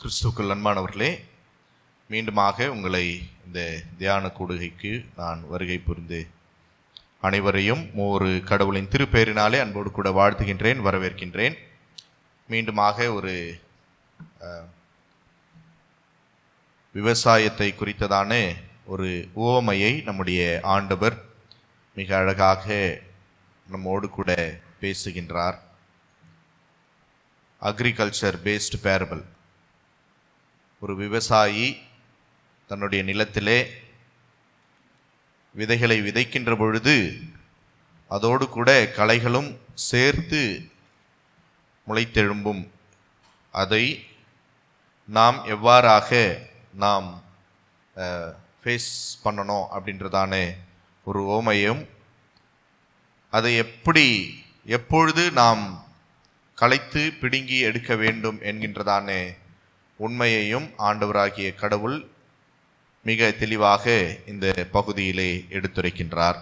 கிறிஸ்துக்கள் அன்பானவர்களே மீண்டுமாக உங்களை இந்த தியான கூடுகைக்கு நான் வருகை புரிந்து அனைவரையும் ஒரு கடவுளின் திருப்பெயரினாலே அன்போடு கூட வாழ்த்துகின்றேன் வரவேற்கின்றேன். மீண்டுமாக ஒரு விவசாயத்தை குறித்ததான ஒரு உவமையை நம்முடைய ஆண்டவர் மிக அழகாக நம்மோடு கூட பேசுகின்றார். அக்ரிகல்ச்சர் பேஸ்டு பேரபிள் ஒரு விவசாயி தன்னுடைய நிலத்திலே விதைகளை விதைக்கின்ற பொழுது அதோடு கூட களைகளும் சேர்த்து முளைத்தெழும்பும். அதை நாம் எவ்வாறாக நாம் ஃபேஸ் பண்ணணும் அப்படின்றதான ஒரு ஓமையும் அதை எப்படி எப்பொழுது நாம் களைத்து பிடுங்கி எடுக்க வேண்டும் என்கின்றதான உண்மையையும் ஆண்டவராகிய கடவுள் மிக தெளிவாக இந்த பகுதியிலே எடுத்துரைக்கின்றார்.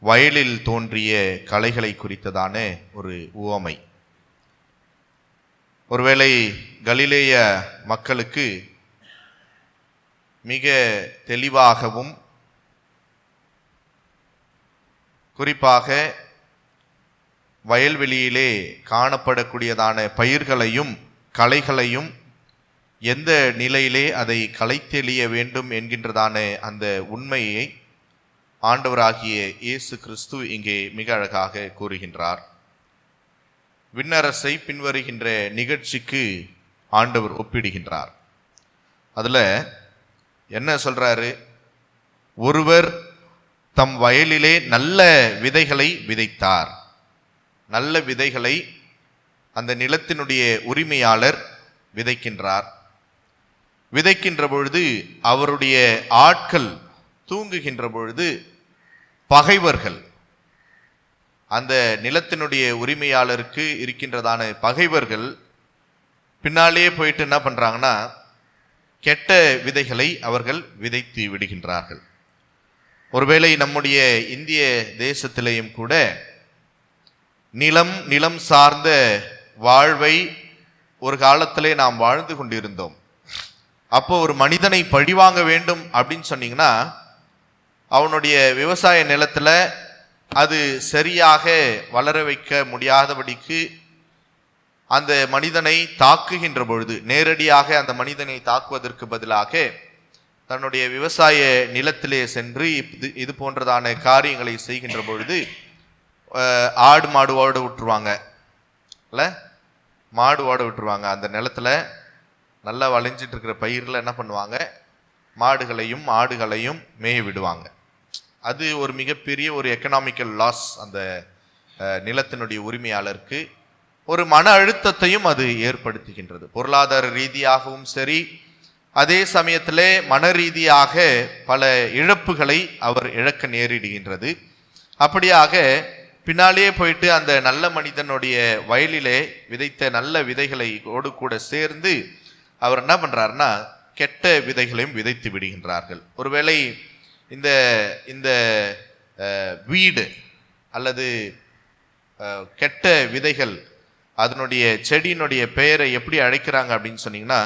வயலில் தோன்றிய கலைகளை குறித்ததான ஒரு உவமை. ஒருவேளை கலிலேய மக்களுக்கு மிக தெளிவாகவும் குறிப்பாக வயல்வெளியிலே காணப்படக்கூடியதான பயிர்களையும் களைகளையும் எந்த நிலையிலே அதை களைத்தெளிய வேண்டும் என்கின்றதான அந்த உண்மையை ஆண்டவராகிய இயேசு கிறிஸ்து இங்கே மிக அழகாக கூறுகின்றார். விண்ணரசை பின்வருகின்ற நிகழ்ச்சிக்கு ஆண்டவர் ஒப்பிடுகின்றார். அதில் என்ன சொல்கிறாரு ஒருவர் தம் வயலிலே நல்ல விதைகளை விதைத்தார். நல்ல விதைகளை அந்த நிலத்தினுடைய உரிமையாளர் விதைக்கின்றார். விதைக்கின்ற பொழுது அவருடைய ஆட்கள் தூங்குகின்ற பொழுது பகைவர்கள். அந்த நிலத்தினுடைய உரிமையாளருக்கு இருக்கின்றதான பகைவர்கள் பின்னாலேயே போயிட்டு என்ன பண்ணுறாங்கன்னா கெட்ட விதைகளை அவர்கள் விதைத்து விடுகின்றார்கள். ஒருவேளை நம்முடைய இந்திய தேசத்திலேயும் கூட நிலம் நிலம் சார்ந்த வாழ்வை ஒரு காலத்திலே நாம் வாழ்ந்து கொண்டிருந்தோம். அப்போ ஒரு மனிதனை பழிவாங்க வேண்டும் அப்படின்னு சொன்னீங்கன்னா அவனுடைய விவசாய நிலத்தில் அது சரியாக வளர வைக்க முடியாதபடிக்கு அந்த மனிதனை தாக்குகின்ற பொழுது நேரடியாக அந்த மனிதனை தாக்குவதற்கு பதிலாக தன்னுடைய விவசாய நிலத்திலே சென்று இது இது போன்றதான காரியங்களை செய்கின்ற பொழுது ஆடு மாடு ஓட விட்டுருவாங்க. இல்லை? மாடு ஓட விட்டுருவாங்க அந்த நிலத்தில். நல்லா வளைஞ்சிட்டு இருக்கிற பயிரில் என்ன பண்ணுவாங்க? மாடுகளையும் ஆடுகளையும் மேய விடுவாங்க. அது ஒரு மிகப்பெரிய ஒரு எக்கனாமிக்கல் லாஸ் அந்த நிலத்தினுடைய உரிமையாளருக்கு ஒரு மன அழுத்தத்தையும் அது ஏற்படுத்துகின்றது. பொருளாதார ரீதியாகவும் சரி அதே சமயத்திலே மன ரீதியாக பல இழப்புகளை அவர் இழக்க நேரிடுகின்றது. அப்படியாக பின்னாலேயே போயிட்டு அந்த நல்ல மனிதனுடைய வயலிலே விதைத்த நல்ல விதைகளை ஓடு கூட சேர்ந்து அவர் என்ன பண்ணுறாருன்னா கெட்ட விதைகளையும் விதைத்து விடுகின்றார்கள். ஒருவேளை இந்த இந்த வீடு அல்லது கெட்ட விதைகள் அதனுடைய செடியினுடைய பெயரை எப்படி அழைக்கிறாங்க அப்படின்னு சொன்னீங்கன்னா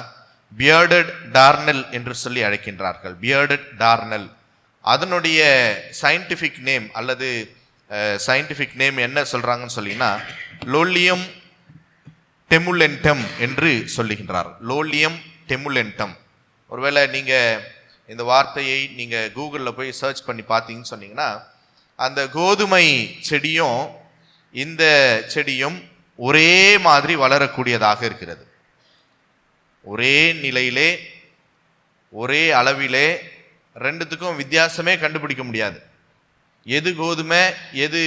பியர்டட் டார்னல் என்று சொல்லி அழைக்கின்றார்கள். பியர்டட் டார்னல் அதனுடைய சயின்டிஃபிக் நேம் அல்லது சயின்டிஃபிக் நேம் என்ன சொல்கிறாங்கன்னு சொல்லிங்கன்னா லோலியம் டெமுலென்டம் என்று சொல்லுகின்றார். லோலியம் டெமுலென்டம் ஒருவேளை நீங்கள் இந்த வார்த்தையை நீங்கள் கூகுளில் போய் சர்ச் பண்ணி பார்த்தீங்கன்னு சொன்னீங்கன்னா அந்த கோதுமை செடியும் இந்த செடியும் ஒரே மாதிரி வளரக்கூடியதாக இருக்கிறது. ஒரே நிலையிலே ஒரே அளவிலே ரெண்டுத்துக்கும் வித்தியாசமே கண்டுபிடிக்க முடியாது. எது கோதுமை எது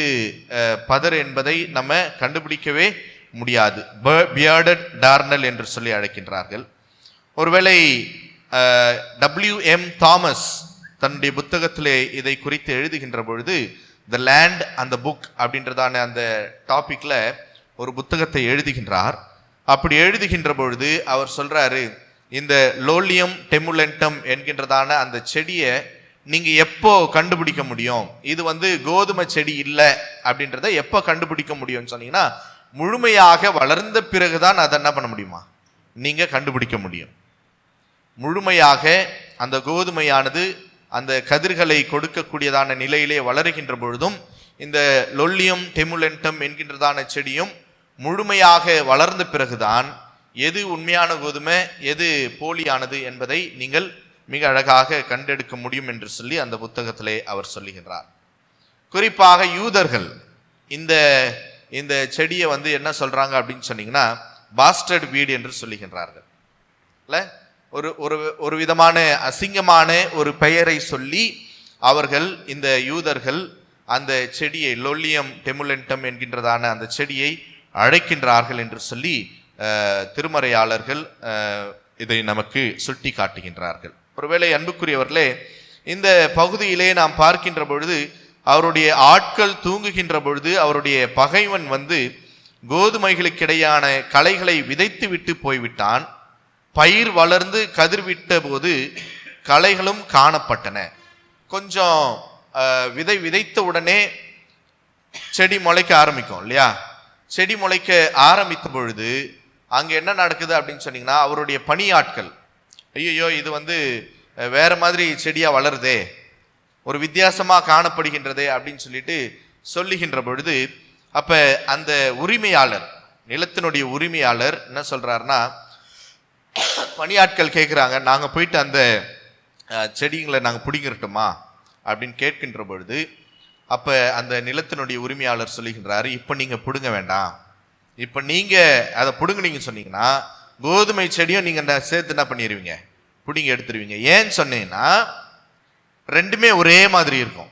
பதர் என்பதை நம்ம கண்டுபிடிக்கவே முடியாது. பியர்டட் டார்னல் என்று சொல்லி அழைக்கின்றார்கள். ஒருவேளை டபிள்யூ எம் தாமஸ் தன்னுடைய புத்தகத்திலே இதை குறித்து எழுதுகின்ற பொழுது த லேண்ட் அந்த புக் அப்படின்றதான அந்த டாப்பிக்கில் ஒரு புத்தகத்தை எழுதுகின்றார். அப்படி எழுதுகின்ற பொழுது அவர் சொல்கிறாரு இந்த லோலியம் டெமுலென்டம் என்கின்றதான அந்த செடியை நீங்கள் எப்போ கண்டுபிடிக்க முடியும்? இது வந்து கோதுமை செடி இல்லை அப்படின்றத எப்போ கண்டுபிடிக்க முடியும்னு சொன்னீங்கன்னா முழுமையாக வளர்ந்த பிறகுதான் அதை என்ன பண்ண முடியுமா? நீங்கள் கண்டுபிடிக்க முடியும். முழுமையாக அந்த கோதுமையானது அந்த கதிர்களை கொடுக்கக்கூடியதான நிலையிலே வளருகின்ற பொழுதும் இந்த லொல்லியம் டெமுலென்டம் என்கின்றதான செடியும் முழுமையாக வளர்ந்த பிறகுதான் எது உண்மையான கோதுமை எது போலியானது என்பதை நீங்கள் மிக அழகாக கண்டெடுக்க முடியும் என்று சொல்லி அந்த புத்தகத்திலே அவர் சொல்லுகின்றார். குறிப்பாக யூதர்கள் இந்த இந்த செடியை வந்து என்ன சொல்கிறாங்க அப்படின்னு சொன்னீங்கன்னா பாஸ்டர்ட் வீடு என்று சொல்லுகின்றார்கள். இல்லை? ஒரு ஒரு ஒரு விதமான அசிங்கமான ஒரு பெயரை சொல்லி அவர்கள் இந்த யூதர்கள் அந்த செடியை லொல்லியம் டெமுலென்டம் என்கின்றதான அந்த செடியை அழைக்கின்றார்கள் என்று சொல்லி திருமறையாளர்கள் இதை நமக்கு சுட்டி காட்டுகின்றார்கள் ஒருவேளை அன்புக்குரியவர்களே இந்த பகுதியிலே நாம் பார்க்கின்ற பொழுது அவருடைய ஆட்கள் தூங்குகின்ற பொழுது அவருடைய பகைவன் வந்து கோதுமைகளுக்கிடையான களைகளை விதைத்து விட்டு போய்விட்டான். பயிர் வளர்ந்து கதிர்விட்ட போது களைகளும் காணப்பட்டன. கொஞ்சம் விதை விதைத்த உடனே செடி முளைக்க ஆரம்பிக்கும் இல்லையா? செடி முளைக்க ஆரம்பித்த பொழுது அங்கே என்ன நடக்குது அப்படின்னு சொன்னீங்கன்னா அவருடைய பணியாட்கள் ஐயோ இது வந்து வேற மாதிரி செடியாக வளருதே. ஒரு வித்தியாசமாக காணப்படுகின்றது அப்படின்னு சொல்லிட்டு சொல்லுகின்ற பொழுது அப்போ அந்த உரிமையாளர் நிலத்தினுடைய உரிமையாளர் என்ன சொல்கிறாருன்னா பணியாட்கள் கேட்குறாங்க நாங்கள் போயிட்டு அந்த செடிங்களை நாங்கள் பிடிங்கிறட்டுமா அப்படின்னு கேட்கின்ற பொழுது அப்போ அந்த நிலத்தினுடைய உரிமையாளர் சொல்லுகின்றாரு இப்போ நீங்கள் பிடுங்க வேண்டாம். இப்போ நீங்கள் அதை பிடுங்குனீங்க சொன்னீங்கன்னா கோதுமை செடியும் நீங்கள் சேர்த்து என்ன பண்ணிடுவீங்க பிடுங்கி எடுத்துருவீங்க. ஏன்னு சொன்னீங்கன்னா ரெண்டுமே ஒரே மாதிரி இருக்கும்.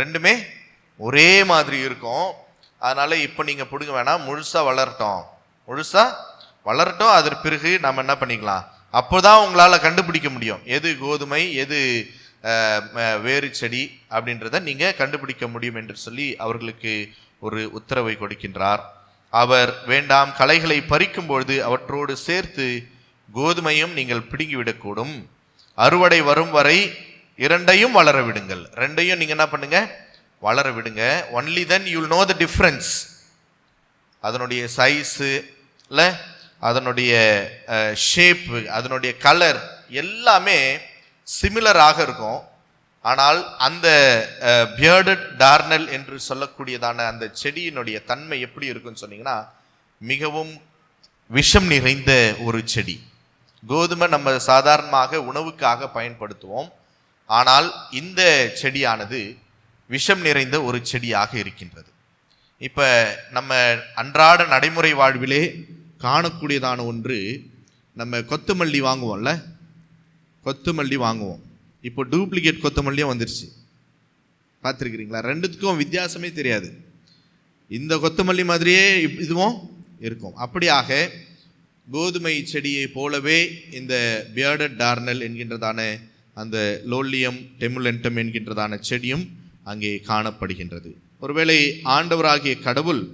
ரெண்டுமே ஒரே மாதிரி இருக்கும். அதனால் இப்போ நீங்கள் பிடுங்க வேணாம். முழுசாக வளரட்டும். முழுசாக வளரட்டும். அதற்கு பிறகு நம்ம என்ன பண்ணிக்கலாம்? அப்போ தான் உங்களால் கண்டுபிடிக்க முடியும். எது கோதுமை எது வேறு செடி அப்படின்றத நீங்கள் கண்டுபிடிக்க முடியும் என்று சொல்லி அவர்களுக்கு ஒரு உத்தரவை கொடுக்கின்றார். அவர் வேண்டாம் களைகளை பறிக்கும் பொழுது அவற்றோடு சேர்த்து கோதுமையும் நீங்கள் பிடுங்கிவிடக்கூடும். அறுவடை வரும் வரை இரண்டையும் வளர விடுங்கள். ரெண்டையும் நீங்கள் என்ன பண்ணுங்க? வளர விடுங்க. Only then you'll know the difference அதனுடைய சைஸு இல்லை அதனுடைய ஷேப்பு அதனுடைய கலர் எல்லாமே சிமிலராக இருக்கும். ஆனால் அந்த பியர்டட் டார்னல் என்று சொல்லக்கூடியதான அந்த செடியினுடைய தன்மை எப்படி இருக்குன்னு சொன்னீங்கன்னா மிகவும் விஷம் நிறைந்த ஒரு செடி. கோதுமை நம்ம சாதாரணமாக உணவுக்காக பயன்படுத்துவோம். ஆனால் இந்த செடியானது விஷம் நிறைந்த ஒரு செடியாக இருக்கின்றது. இப்போ நம்ம அன்றாட நடைமுறை வாழ்விலே காணக்கூடியதான ஒன்று நம்ம கொத்தமல்லி வாங்குவோம்ல? கொத்தமல்லி வாங்குவோம். இப்போ டூப்ளிகேட் கொத்தமல்லியும் வந்துருச்சு. பார்த்துருக்கிறீங்களா? ரெண்டுத்துக்கும் வித்தியாசமே தெரியாது. இந்த கொத்தமல்லி மாதிரியே இதுவும் இருக்கும். அப்படியாக கோதுமை செடியை போலவே இந்த பியர்டட் டார்னல் என்கின்றதான அந்த லோல்லியம் டெமுலென்டம் என்கின்றதான செடியும் அங்கே காணப்படுகின்றது. ஒருவேளை ஆண்டவராகிய கடவுள்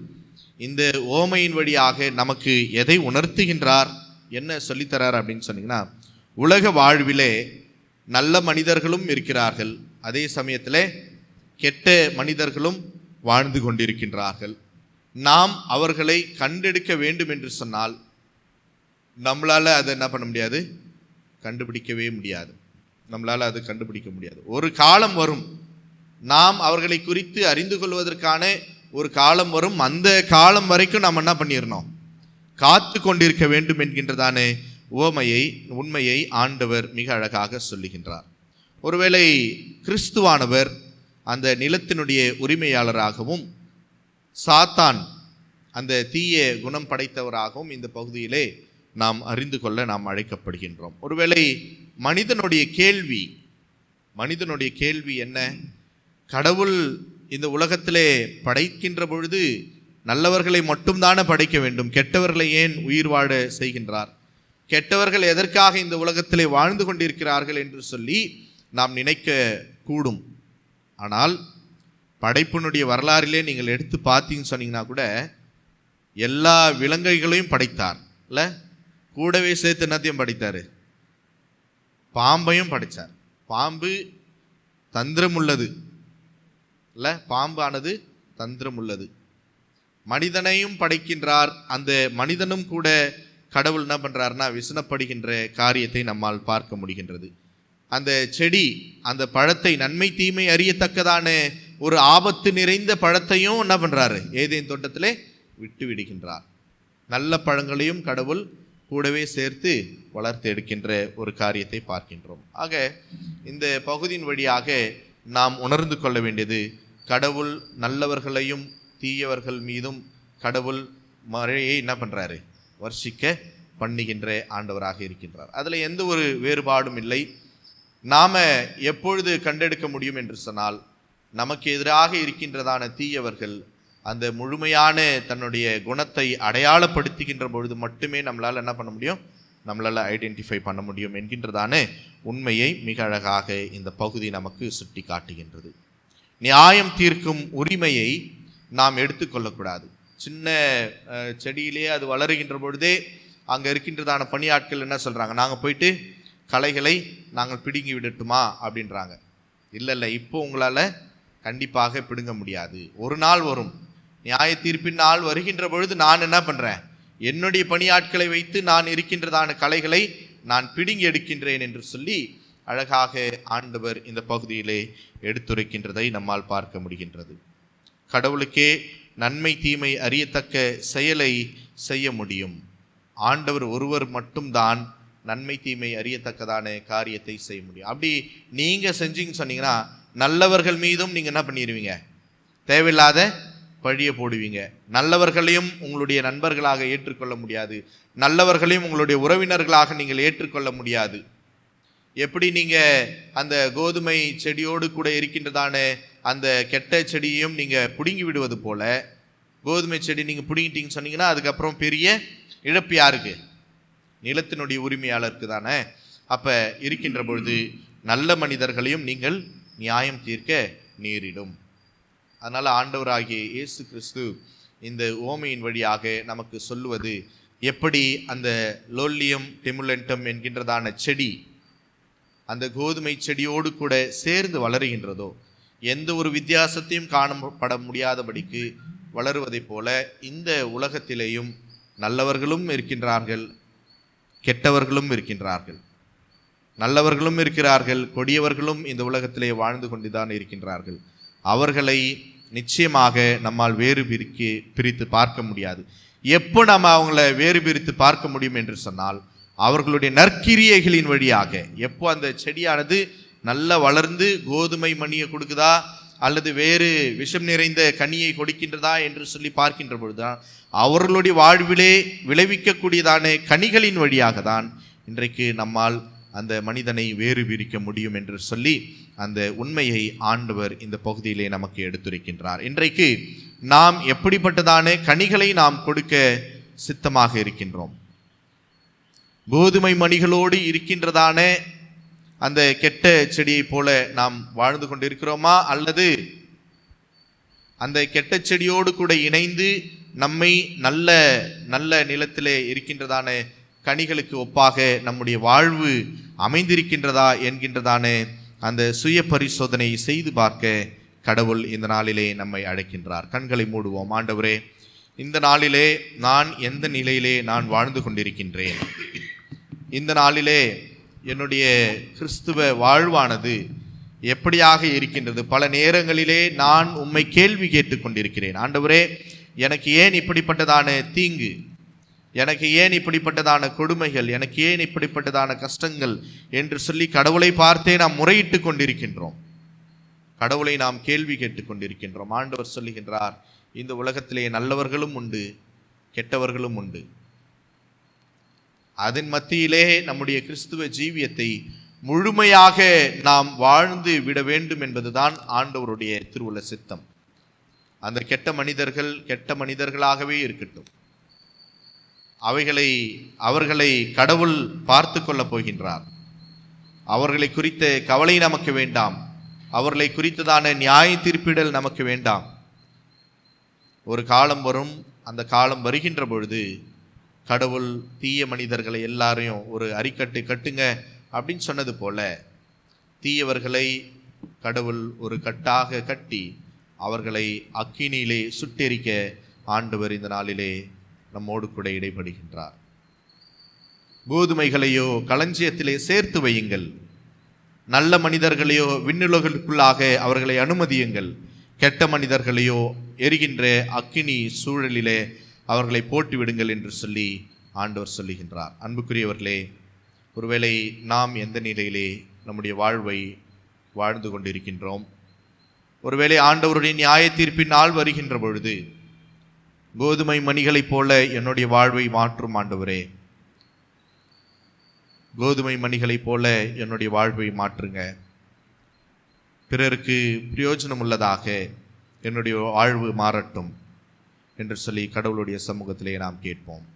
இந்த ஓமையின் வழியாக நமக்கு எதை உணர்த்துகின்றார் என்ன சொல்லித்தரார் அப்படின்னு சொன்னீங்கன்னா உலக வாழ்விலே நல்ல மனிதர்களும் இருக்கிறார்கள். அதே சமயத்தில் கெட்ட மனிதர்களும் வாழ்ந்து கொண்டிருக்கின்றார்கள். நாம் அவர்களை கண்டெடுக்க வேண்டும் என்று சொன்னால் நம்மளால் அதை என்ன பண்ண முடியாது? கண்டுபிடிக்கவே முடியாது. நம்மளால் அது கண்டுபிடிக்க முடியாது. ஒரு காலம் வரும். நாம் அவர்களை குறித்து அறிந்து கொள்வதற்கான ஒரு காலம் வரும். அந்த காலம் வரைக்கும் நாம் என்ன பண்ணிடணும் காத்து கொண்டிருக்க வேண்டும் என்கின்றதானே உவமையை உண்மையை ஆண்டவர் மிக அழகாக சொல்லுகின்றார். ஒருவேளை கிறிஸ்துவானவர் அந்த நிலத்தினுடைய உரிமையாளராகவும் சாத்தான் அந்த தீய குணம் படைத்தவராகவும் இந்த பகுதியிலே நாம் அறிந்து கொள்ள நாம் அழைக்கப்படுகின்றோம். ஒருவேளை மனிதனுடைய கேள்வி மனிதனுடைய கேள்வி என்ன? கடவுள் இந்த உலகத்திலே படைக்கின்ற பொழுது நல்லவர்களை மட்டும்தானே படைக்க வேண்டும். கெட்டவர்களை ஏன் உயிர் வாழ செய்கின்றார்? கெட்டவர்கள் எதற்காக இந்த உலகத்திலே வாழ்ந்து கொண்டிருக்கிறார்கள் என்று சொல்லி நாம் நினைக்க கூடும். ஆனால் படைப்பினுடைய வரலாறிலே நீங்கள் எடுத்து பார்த்தீங்கன்னு சொன்னீங்கன்னா கூட எல்லா விலங்குகளையும் படைத்தார். இல்லை? கூடவே சேர்த்து என்னத்தையும் படைத்தார்? பாம்பையும் படைத்தார் பாம்பு தந்திரம் உள்ளது இல்ல பாம்பானது தந்திரம் உள்ளது மனிதனையும் படைக்கின்றார். அந்த மனிதனும் கூட கடவுள் என்ன பண்ணுறாருனா விசனப்படுகின்ற காரியத்தை நம்மால் பார்க்க முடிகின்றது. அந்த செடி அந்த பழத்தை நன்மை தீமை அறியத்தக்கதான ஒரு ஆபத்து நிறைந்த பழத்தையும் என்ன பண்ணுறாரு ஏதேன் தோட்டத்திலே விட்டு விடுகின்றார். நல்ல பழங்களையும் கடவுள் கூடவே சேர்த்து வளர்த்து எடுக்கின்ற ஒரு காரியத்தை பார்க்கின்றோம். ஆக இந்த பகுதியின் வழியாக நாம் உணர்ந்து கொள்ள வேண்டியது கடவுள் நல்லவர்களையும் தீயவர்கள் மீதும் கடவுள் மழையை என்ன பண்ணுறாரு வர்ஷிக்க பண்ணுகின்ற ஆண்டவராக இருக்கின்றார். அதில் எந்த ஒரு வேறுபாடும் இல்லை. நாம் எப்பொழுது கண்டெடுக்க முடியும் என்று சொன்னால் நமக்கு எதிராக இருக்கின்றதான தீயவர்கள் அந்த முழுமையான தன்னுடைய குணத்தை அடையாளப்படுத்துகின்ற பொழுது மட்டுமே நம்மளால் என்ன பண்ண முடியும்? நம்மளால் ஐடென்டிஃபை பண்ண முடியும் என்கின்றதான உண்மையை மிக அழகாக இந்த பகுதி நமக்கு சுட்டி காட்டுகின்றது நியாயம் தீர்க்கும் உரிமையை நாம் எடுத்துக்கொள்ளக்கூடாது. சின்ன செடியிலே அது வளருகின்ற பொழுதே அங்கே இருக்கின்றதான பணியாட்கள் என்ன சொல்கிறாங்க நாங்கள் போயிட்டு களைகளை நாங்கள் பிடுங்கி விடட்டுமா? அப்படின்றாங்க. இல்லை இல்லை இப்போ உங்களால் கண்டிப்பாக பிடுங்க முடியாது. ஒரு நாள் வரும். நியாய தீர்ப்பின் நாள் வருகின்ற பொழுது நான் என்ன பண்ணுறேன் என்னுடைய பணியாட்களை வைத்து நான் இருக்கின்றதான கலைகளை நான் பிடுங்கி எடுக்கின்றேன் என்று சொல்லி அழகாக ஆண்டவர் இந்த பகுதியிலே எடுத்துரைக்கின்றதை நம்மால் பார்க்க முடிகின்றது. கடவுளுக்கே நன்மை தீமை அறியத்தக்க செயலை செய்ய முடியும். ஆண்டவர் ஒருவர் மட்டும்தான் நன்மை தீமை அறியத்தக்கதான காரியத்தை செய்ய முடியும். அப்படி நீங்கள் செஞ்சீங்கன்னு சொன்னீங்கன்னா நல்லவர்கள் மீதும் நீங்கள் என்ன பண்ணிடுவீங்க தேவையில்லாத பழிய போடுவீங்க. நல்லவர்களையும் உங்களுடைய நண்பர்களாக ஏற்றுக்கொள்ள முடியாது. நல்லவர்களையும் உங்களுடைய உறவினர்களாக நீங்கள் ஏற்றுக்கொள்ள முடியாது. எப்படி நீங்கள் அந்த கோதுமை செடியோடு கூட இருக்கின்றதான அந்த கெட்ட செடியையும் நீங்கள் பிடுங்கி விடுவது போல கோதுமை செடி நீங்கள் பிடுங்கிட்டீங்கன்னு சொன்னீங்கன்னா அதுக்கப்புறம் பெரிய இழப்பு யாருக்கு? நிலத்தினுடைய உரிமையாளருக்கு தானே. அப்போ இருக்கின்ற பொழுது நல்ல மனிதர்களையும் நீங்கள் நியாயம் தீர்க்க நேரிடும். அதனால் ஆண்டவராகிய இயேசு கிறிஸ்து இந்த ஓமையின் வழியாக நமக்கு சொல்லுவது எப்படி அந்த லோல்லியம் டெமுலென்டம் என்கின்றதான செடி அந்த கோதுமை செடியோடு கூட சேர்ந்து வளருகின்றதோ எந்த ஒரு வித்தியாசத்தையும் காணப்பட முடியாதபடிக்கு வளருவதைப் போல இந்த உலகத்திலேயும் நல்லவர்களும் இருக்கின்றார்கள் கெட்டவர்களும் இருக்கின்றார்கள். நல்லவர்களும் இருக்கிறார்கள் கொடியவர்களும் இந்த உலகத்திலே வாழ்ந்து கொண்டுதான் இருக்கின்றார்கள். அவர்களை நிச்சயமாக நம்மால் வேறு பிரிக்க பிரித்து பார்க்க முடியாது. எப்போ நம்ம அவங்கள வேறு பிரித்து பார்க்க முடியும் என்று சொன்னால் அவர்களுடைய நற்கிரியைகளின் வழியாக எப்போ அந்த செடியானது நல்லா வளர்ந்து கோதுமை மணியை கொடுக்குதா அல்லது வேறு விஷம் நிறைந்த கனியை கொடுக்கின்றதா என்று சொல்லி பார்க்கின்ற பொழுதுதான் அவர்களுடைய வாழ்விலே விளைவிக்கக்கூடியதான கனிகளின் வழியாக தான் இன்றைக்கு நம்மால் அந்த மனிதனை வேறு பிரிக்க முடியும் என்று சொல்லி அந்த உண்மையை ஆண்டவர் இந்த பகுதியிலே நமக்கு எடுத்துரைக்கின்றார். இன்றைக்கு நாம் எப்படிப்பட்டதான கனிகளை நாம் கொடுக்க சித்தமாக இருக்கின்றோம்? கோதுமை மணிகளோடு இருக்கின்றதான அந்த கெட்ட செடியைப் போல நாம் வாழ்ந்து கொண்டிருக்கிறோமா? அல்லது அந்த கெட்ட செடியோடு கூட இணைந்து நம்மை நல்ல நல்ல நிலத்திலே இருக்கின்றதான கனிகளுக்கு ஒப்பாக நம்முடைய வாழ்வு அமைந்திருக்கின்றதா என்கின்றதான அந்த சுய பரிசோதனை செய்து பார்க்க கடவுள் இந்த நாளிலே நம்மை அழைக்கின்றார். கண்களை மூடுவோம். ஆண்டவரே இந்த நாளிலே நான் எந்த நிலையிலே நான் வாழ்ந்து கொண்டிருக்கின்றேன்? இந்த நாளிலே என்னுடைய கிறிஸ்துவ வாழ்வானது எப்படியாக இருக்கின்றது? பல நேரங்களிலே நான் உம்மை கேள்வி கேட்டுக்கொண்டிருக்கிறேன். ஆண்டவரே எனக்கு ஏன் இப்படிப்பட்டதான தீங்கு? எனக்கு ஏன் இப்படிப்பட்டதான கொடுமைகள் எனக்கு ஏன் இப்படிப்பட்டதான கஷ்டங்கள் என்று சொல்லி கடவுளை பார்த்தே நாம் முறையிட்டு கொண்டிருக்கின்றோம். கடவுளை நாம் கேள்வி கேட்டுக்கொண்டிருக்கின்றோம் ஆண்டவர் சொல்லுகின்றார் இந்த உலகத்திலே நல்லவர்களும் உண்டு கெட்டவர்களும் உண்டு. அதன் மத்தியிலே நம்முடைய கிறிஸ்துவ ஜீவியத்தை முழுமையாக நாம் வாழ்ந்து விட வேண்டும் என்பதுதான் ஆண்டவருடைய திருவுள்ள சித்தம். அந்த கெட்ட மனிதர்கள் கெட்ட மனிதர்களாகவே இருக்கட்டும். அவைகளை அவர்களை கடவுள் பார்த்து கொள்ளப் போகின்றார். அவர்களை குறித்த கவலை நமக்கு வேண்டாம். அவர்களை குறித்ததான நியாய தீர்ப்பிடல் நமக்கு வேண்டாம். ஒரு காலம் வரும் அந்த காலம் வருகின்ற பொழுது கடவுள் தீய மனிதர்களை எல்லாரையும் ஒரு அரிக்கட்டு கட்டுங்க அப்படின்னு சொன்னது போல தீயவர்களை கடவுள் ஒரு கட்டாக கட்டி அவர்களை அக்கினியிலே சுட்டெரிக்க ஆண்டவர் இந்த நாளிலே நம்மோடு கூட இடைப்படுகின்றார் கோதுமைகளையோ களஞ்சியத்திலே சேர்த்து வையுங்கள். நல்ல மனிதர்களையோ விண்ணுலகிற்குள்ளாக அவர்களை அனுமதியுங்கள். கெட்ட மனிதர்களையோ எரிகின்ற அக்கினி சூழலிலே அவர்களை போட்டு விடுங்கள் என்று சொல்லி ஆண்டவர் சொல்லுகின்றார். அன்புக்குரியவர்களே ஒருவேளை நாம் எந்த நிலையிலே நம்முடைய வாழ்வை வாழ்ந்து கொண்டிருக்கின்றோம்? ஒருவேளை ஆண்டவருடைய நியாய தீர்ப்பின் நாள் வருகின்ற பொழுது கோதுமை மணிகளைப் போல என்னுடைய வாழ்வை மாற்றும் ஆண்டவரே. கோதுமை மணிகளைப் போல என்னுடைய வாழ்வை மாற்றுங்க. பிறருக்கு பிரயோஜனம் உள்ளதாக என்னுடைய வாழ்வு மாறட்டும் என்று சொல்லி கடவுளுடைய சமூகத்திலே நாம் கேட்போம்.